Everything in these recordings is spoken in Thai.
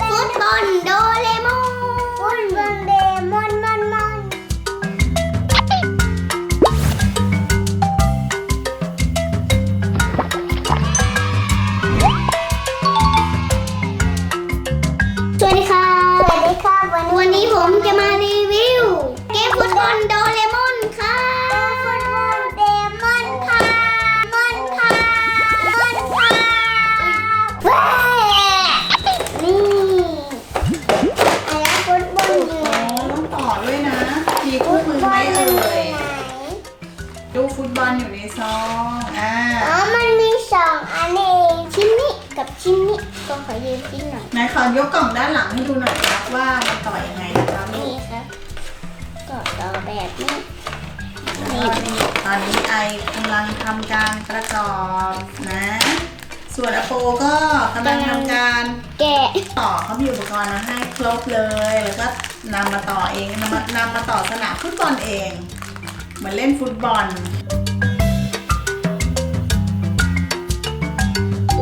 ฟุตบอลโดเรมอนฟุตบอลเดมอนมอนมอนสวัสดีค่ะ สวัสดีค่ะวันนี้วันนี้ผมจะมารีวิว เกมฟุตบอลโดเร มีคู่มือไหมเอ่ยลูกฟุตบอลอยู่ในซองอ่าอ๋อ มันมีสองอันเองชิ้นนี้กับชิ้นนี้ก็ขอยืมชิ้นหน่อยไหนขอยกกล่องด้านหลังให้ดูหน่อยครับว่ามันต่อยังไงนะครับลูนี่กครับก็ต่อแบบนี้นี่ตอนนี้ไอกำลังทำการประกอบนะ ส่วนอโปก็กำลังทำการ แกะต่อเขามีอุปกรณ์มาให้ครบเลย แล้วก็ นำมาต่อเองนำมานำมาต่อสนามฟุตบอลเอง เหมือนเล่นฟุตบอล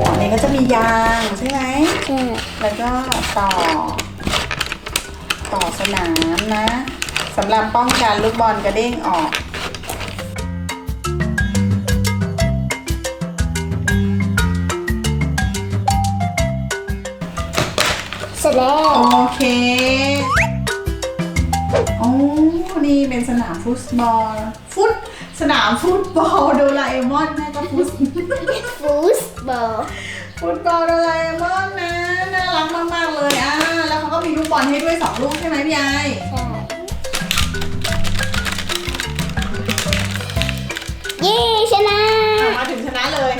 อันนี้ก็จะมียางใช่ไหมใช่แล้วก็ต่อ ต่อสนามนะสำหรับป้องกันลูกบอลกระเด้งออกเสร็จแล้วโอเค โอ้นี่เป็นสนามฟุตบอล ฟุต สนามฟุตบอลโดราเอมอนแม่ก็ฟุตฟูสบอล ฟุตบอลโดราเอมอนนะ น่ารักมากๆเลยอะแล้วเขาก็มีลูกบอลให้ด้วยสองลูกใช่ไหมพี่ไอใช่เย้ชนะ อะมาถึงชนะเลย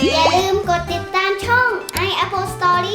อย่าลืมกดติดตามช่อง i Apple Story